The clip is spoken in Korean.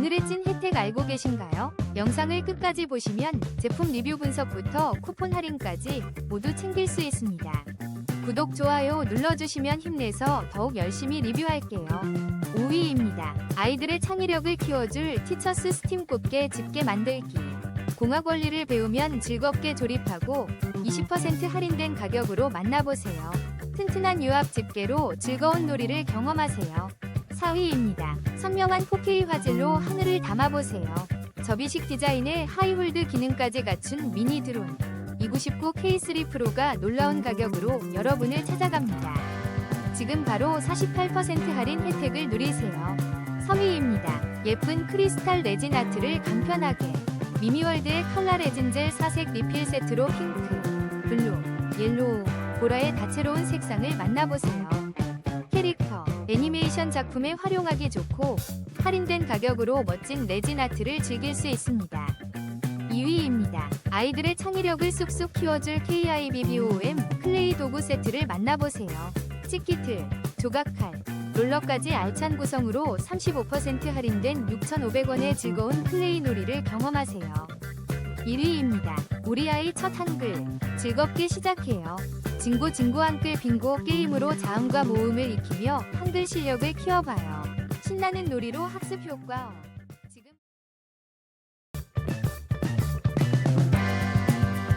오늘의 찐 혜택 알고 계신가요? 영상을 끝까지 보시면 제품 리뷰 분석부터 쿠폰 할인까지 모두 챙길 수 있습니다. 구독, 좋아요 눌러주시면 힘내서 더욱 열심히 리뷰할게요. 5위입니다. 아이들의 창의력을 키워줄 티처스 스팀 꽃게 집게 만들기. 공학 원리를 배우면 즐겁게 조립하고 20% 할인된 가격으로 만나보세요. 튼튼한 유압 집게로 즐거운 놀이를 경험하세요. 4위입니다. 선명한 4K 화질로 하늘을 담아보세요. 접이식 디자인에 하이홀드 기능까지 갖춘 미니 드론. 299 K3 프로가 놀라운 가격으로 여러분을 찾아갑니다. 지금 바로 48% 할인 혜택을 누리세요. 3위입니다. 예쁜 크리스탈 레진 아트를 간편하게. 미미월드의 컬러 레진 젤 4색 리필 세트로 핑크, 블루, 옐로우, 보라의 다채로운 색상을 만나보세요. 캐릭터, 애니메이션 작품에 활용하기 좋고 할인된 가격으로 멋진 레진 아트를 즐길 수 있습니다. 2위입니다. 아이들의 창의력을 쑥쑥 키워줄 KIBBOM 클레이 도구 세트를 만나보세요. 치키틀, 조각칼, 롤러까지 알찬 구성으로 35% 할인된 6,500원의 즐거운 클레이 놀이를 경험하세요. 1위입니다. 우리 아이 첫 한글 즐겁게 시작해요. 진고 진고 한글 빙고 게임으로 자음과 모음을 익히며 한글 실력을 키워봐요. 신나는 놀이로 학습 효과.